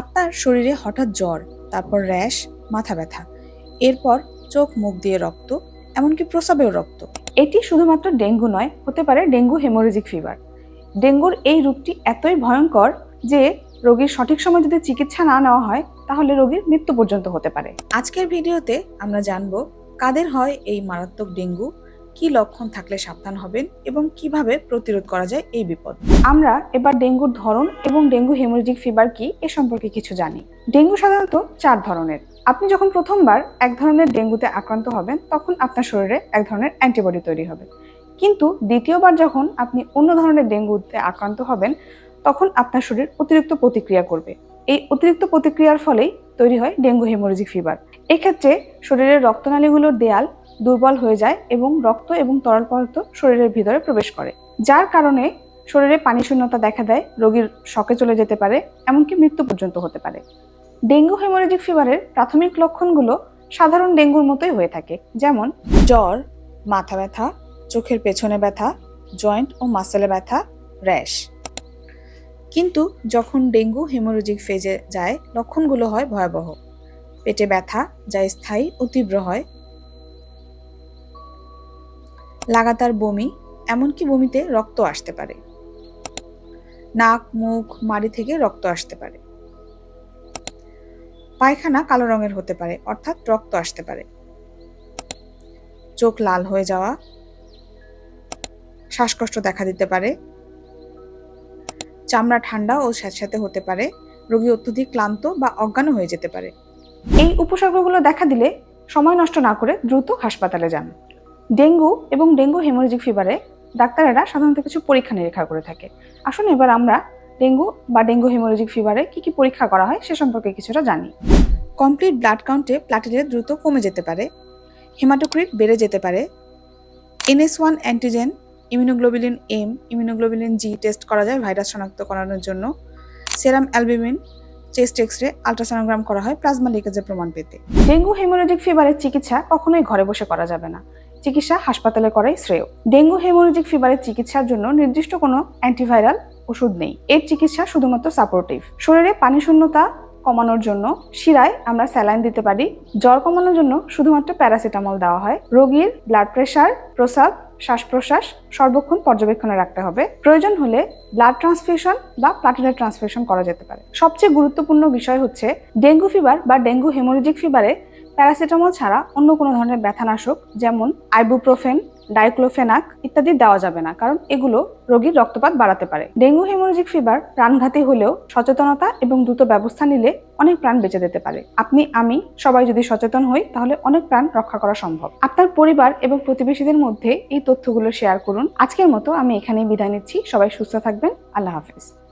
আপনার শরীরে হঠাৎ জ্বর, তারপর র্যাশ, মাথা ব্যথা, এরপর চোখ মুখ দিয়ে রক্ত, এমনকি প্রস্রাবেও রক্ত। এটি শুধুমাত্র ডেঙ্গু নয়, হতে পারে ডেঙ্গু হেমোরেজিক ফিভার। ডেঙ্গুর এই রূপটি এতই ভয়ঙ্কর যে রোগীর সঠিক সময় যদি চিকিৎসা না নেওয়া হয়, তাহলে রোগীর মৃত্যু পর্যন্ত হতে পারে। আজকের ভিডিওতে আমরা জানব, কাদের হয় এই মারাত্মক ডেঙ্গু কি লক্ষণ থাকলে সাবধান হবেন এবং কীভাবে প্রতিরোধ করা যায় এই বিপদ? আমরা এবার ডেঙ্গুর ধরন এবং ডেঙ্গু হেমোরেজিক ফিভার কি এ সম্পর্কে কিছু জানি। ডেঙ্গু সাধারণত চার ধরনের। আপনি যখন প্রথমবার এক ধরনের ডেঙ্গুতে আক্রান্ত হবেন, তখন আপনার শরীরে এক ধরনের অ্যান্টিবডি তৈরি হবে। কিন্তু দ্বিতীয়বার যখন আপনি অন্য ধরনের ডেঙ্গুতে আক্রান্ত হবেন, তখন আপনার শরীর অতিরিক্ত প্রতিক্রিয়া করবে। এই অতিরিক্ত প্রতিক্রিয়ার ফলেই তৈরি হয় ডেঙ্গু হেমোরেজিক ফিভার। এক্ষেত্রে শরীরের রক্তনালীগুলোর দেয়াল দুর্বল হয়ে যায় এবং রক্ত এবং তরল পদার্থ শরীরের ভিতরে প্রবেশ করে। যার কারণে শরীরে পানি শূন্যতা দেখা দেয়, রোগীর শকে চলে যেতে পারে, এমনকি মৃত্যু পর্যন্ত হতে পারে। ডেঙ্গু হেমোরেজিক ফিভারের প্রাথমিক লক্ষণগুলো সাধারণ ডেঙ্গুর মতোই হয়ে থাকে, যেমন জ্বর, মাথা ব্যথা, চোখের পেছনে ব্যথা, জয়েন্ট ও মাসেলে ব্যথা, র্যাশ। কিন্তু যখন ডেঙ্গু হেমোরেজিক ফেজে যায়, লক্ষণগুলো হয় ভয়াবহ। পেটে ব্যথা, যা স্থায়ী ও তীব্র হয় লাগাতার বমি, এমনকি বমিতে রক্ত আসতে পারে। নাক, মুখ, মাড়ি থেকে রক্ত আসতে পারে। পায়খানা কালো রঙের হতে পারে, অর্থাৎ রক্ত আসতে পারে। চোখ লাল হয়ে যাওয়া, শ্বাসকষ্ট দেখা দিতে পারে। চামড়া ঠান্ডা ও স্যাঁতস্যাঁতে হতে পারে, রোগী অত্যধিক ক্লান্ত বা অজ্ঞান হয়ে যেতে পারে। এই উপসর্গগুলো দেখা দিলে সময় নষ্ট না করে দ্রুত হাসপাতালে যান। ডেঙ্গু এবং ডেঙ্গু হেমোরেজিক ফিভারে ডাক্তারেরা সাধারণত কিছু পরীক্ষা নিরীক্ষা করে থাকে। আসুন এবার আমরা ডেঙ্গু বা ডেঙ্গু হেমোরেজিক ফিভারে কি কি পরীক্ষা করা হয় সে সম্পর্কে কিছুটা জানি। কমপ্লিট ব্লাড কাউন্টে প্লাটিলেট দ্রুত কমে যেতে পারে হেমাটোক্রিট বেড়ে যেতে পারে NS one antigen immunoglobulin M immunoglobulin G test করা যায় ভাইরাস শনাক্ত করানোর জন্য serum albumin chest X ray ultrasonogram করা হয় প্লাজমা লিকেজের প্রমাণ পেতে। ডেঙ্গু হেমোরেজিক ফিভারের চিকিৎসা কখনোই ঘরে বসে করা যাবে না। চিকিৎসা হাসপাতালে করাই শ্রেয়। ডেঙ্গু হেমোরেজিক ফিভারের চিকিৎসার জন্য নির্দিষ্ট কোনো অ্যান্টিভাইরাল ওষুধ নেই। এর চিকিৎসা শুধুমাত্র সাপোর্টিভ শরীরে পানি শূন্যতা কমানোর জন্য শিরায় আমরা স্যালাইন দিতে পারি। জ্বর কমানোর জন্য শুধুমাত্র প্যারাসিটামল দেওয়া হয়। রোগীর ব্লাড প্রেশার প্রসাব শ্বাস প্রশ্বাস সর্বক্ষণ পর্যবেক্ষণে রাখতে হবে। প্রয়োজন হলে ব্লাড ট্রান্সফিউশন বা প্লাটিলেট ট্রান্সফিউশন করা যেতে পারে। সবচেয়ে গুরুত্বপূর্ণ বিষয় হচ্ছে ডেঙ্গু ফিভার বা ডেঙ্গু হেমোরেজিক ফিভারে প্যারাসিটামল ছাড়া অন্য কোনো ধরনের ব্যথানাশক যেমন আইবুপ্রোফেন, ডাইক্লোফেনাক ইত্যাদি দেওয়া যাবে না, কারণ এগুলো রোগীর রক্তপাত বাড়াতে পারে। ডেঙ্গু হেমোরেজিক ফিভার, প্রাণঘাতী হলেও সচেতনতা এবং দ্রুত ব্যবস্থা নিলে অনেক প্রাণ বেঁচে যেতে পারে। আপনি, আমি, সবাই যদি সচেতন হই, তাহলে অনেক প্রাণ রক্ষা করা সম্ভব। আপনার পরিবার এবং প্রতিবেশীদের মধ্যে এই তথ্যগুলো শেয়ার করুন। আজকের মতো আমি এখানেই বিদায় নিচ্ছি। সবাই সুস্থ থাকবেন। আল্লাহ হাফেজ।